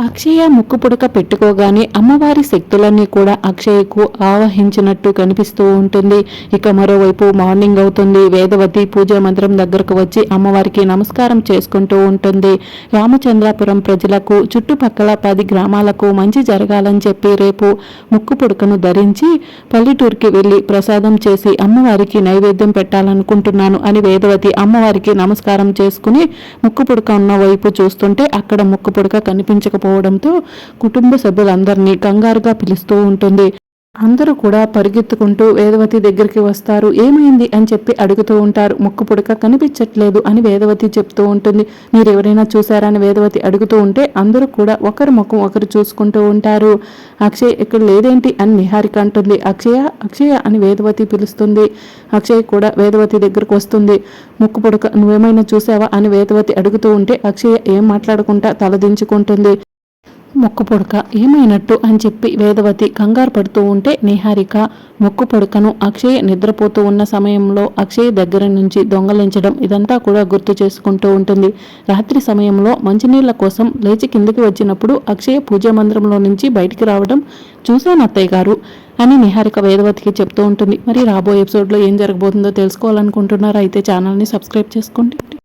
అక్షయ ముక్కు పుడక పెట్టుకోగానే అమ్మవారి శక్తులన్నీ కూడా అక్షయకు ఆవహించినట్టు కనిపిస్తూ ఉంటుంది. ఇక మరోవైపు మార్నింగ్ అవుతుంది. వేదవతి పూజా మందిరం దగ్గరకు వచ్చి అమ్మవారికి నమస్కారం చేసుకుంటూ ఉంటుంది. రామచంద్రాపురం ప్రజలకు చుట్టుపక్కల పది గ్రామాలకు మంచి జరగాలని చెప్పి రేపు ముక్కు పుడకను ధరించి పల్లెటూరుకి వెళ్ళి ప్రసాదం చేసి అమ్మవారికి నైవేద్యం పెట్టాలనుకుంటున్నాను అని వేదవతి అమ్మవారికి నమస్కారం చేసుకుని ముక్కు పుడక ఉన్న వైపు చూస్తుంటే అక్కడ ముక్కు పుడక లేకపోవడంతో కుటుంబ సభ్యులందరినీ కంగారుగా పిలుస్తూ ఉంటుంది. అందరూ కూడా పరిగెత్తుకుంటూ వేదవతి దగ్గరికి వస్తారు. ఏమైంది అని చెప్పి అడుగుతూ ఉంటారు. ముక్కు పుడక కనిపించట్లేదు అని వేదవతి చెప్తూ ఉంటుంది. మీరు ఎవరైనా చూసారా అని వేదవతి అడుగుతూ ఉంటే అందరూ కూడా ఒకరి ముఖం ఒకరు చూసుకుంటూ ఉంటారు. అక్షయ్ ఇక్కడ లేదేంటి అని నిహారిక అంటుంది. అక్షయ అక్షయ అని వేదవతి పిలుస్తుంది. అక్షయ్ కూడా వేదవతి దగ్గరకు వస్తుంది. ముక్కు పుడక నువ్వేమైనా చూసావా అని వేదవతి అడుగుతూ ఉంటే అక్షయ ఏం మాట్లాడకుండా తలదించుకుంటుంది. మొక్కు పొడక ఏమైనట్టు అని చెప్పి వేదవతి కంగారు పడుతూ ఉంటే నిహారిక మొక్కు పొడకను అక్షయ్ నిద్రపోతూ ఉన్న సమయంలో అక్షయ్ దగ్గర నుంచి దొంగలించడం ఇదంతా కూడా గుర్తు చేసుకుంటూ ఉంటుంది. రాత్రి సమయంలో మంచినీళ్ళ కోసం లేచి కిందికి వచ్చినప్పుడు అక్షయ్ పూజ మందిరంలో నుంచి బయటికి రావడం చూశాను అత్తయ్య గారు అని నిహారిక వేదవతికి చెప్తూ ఉంటుంది. మరి రాబోయే ఎపిసోడ్లో ఏం జరగబోతుందో తెలుసుకోవాలనుకుంటున్నారా? అయితే ఛానల్ని సబ్స్క్రైబ్ చేసుకోండి.